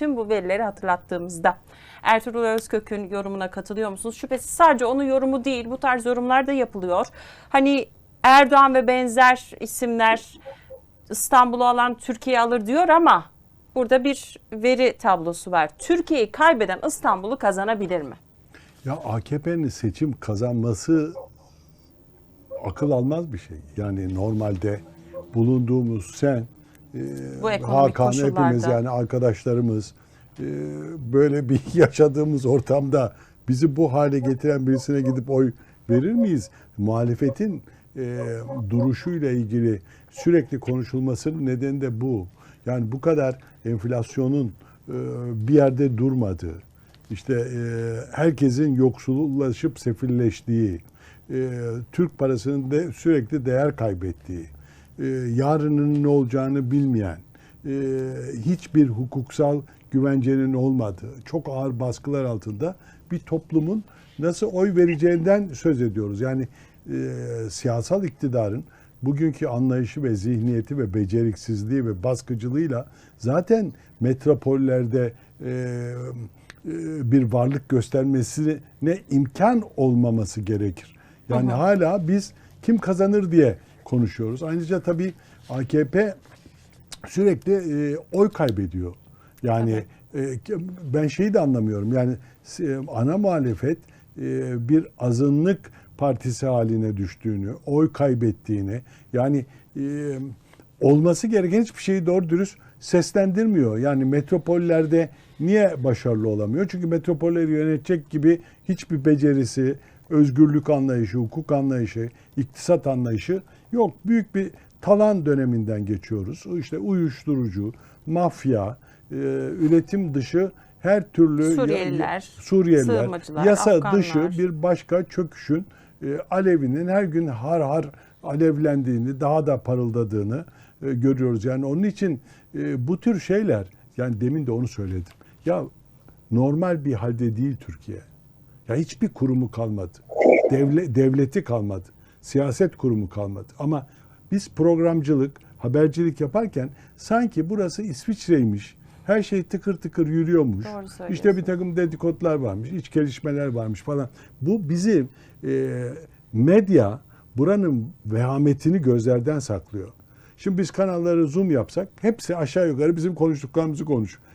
tüm bu verileri hatırlattığımızda. Ertuğrul Özkök'ün yorumuna katılıyor musunuz? Şüphesiz sadece onun yorumu değil bu tarz yorumlar da yapılıyor. Hani Erdoğan ve benzer isimler İstanbul'u alan Türkiye alır diyor ama burada bir veri tablosu var. Türkiye'yi kaybeden İstanbul'u kazanabilir mi? Ya AKP'nin seçim kazanması akıl almaz bir şey. Yani normalde bulunduğumuz sen, e, Hakan hepimiz yani arkadaşlarımız e, böyle bir yaşadığımız ortamda bizi bu hale getiren birisine gidip oy verir miyiz? Muhalefetin e, duruşuyla ilgili sürekli konuşulmasının nedeni de bu. Yani bu kadar enflasyonun e, bir yerde durmadığı, işte e, herkesin yoksullaşıp sefilleştiği, e, Türk parasının de sürekli değer kaybettiği, e, yarının ne olacağını bilmeyen, e, hiçbir hukuksal güvencenin olmadığı, çok ağır baskılar altında bir toplumun nasıl oy vereceğinden söz ediyoruz. Yani e, siyasal iktidarın bugünkü anlayışı ve zihniyeti ve beceriksizliği ve baskıcılığıyla zaten metropollerde e, e, bir varlık göstermesine imkan olmaması gerekir. Yani hala biz kim kazanır diye konuşuyoruz. Ayrıca tabii AKP sürekli e, oy kaybediyor. Yani e, ben şeyi de anlamıyorum. Yani e, ana muhalefet e, bir azınlık partisi haline düştüğünü, oy kaybettiğini, yani e, olması gereken hiçbir şeyi doğru dürüst seslendirmiyor. Yani metropollerde niye başarılı olamıyor? Çünkü metropolleri yönetecek gibi hiçbir becerisi, özgürlük anlayışı, hukuk anlayışı, iktisat anlayışı yok. Büyük bir talan döneminden geçiyoruz. İşte uyuşturucu, mafya, e, üretim dışı her türlü Suriyeliler, Suriyeliler, sığınmacılar, yasa Afganlar. dışı bir başka çöküşün e, alevinin her gün har har alevlendiğini, daha da parıldadığını e, görüyoruz. Yani onun için e, bu tür şeyler, yani demin de onu söyledim. Ya normal bir halde değil Türkiye. Ya hiçbir kurumu kalmadı. Devle, devleti kalmadı. Siyaset kurumu kalmadı. Ama biz programcılık, habercilik yaparken sanki burası İsviçre'ymiş. Her şey tıkır tıkır yürüyormuş. İşte bir takım dedikodular varmış, iç gelişmeler varmış falan. Bu bizim e, medya buranın vehametini gözlerden saklıyor. Şimdi biz kanalları zoom yapsak hepsi aşağı yukarı bizim konuştuklarımızı konuşuyor.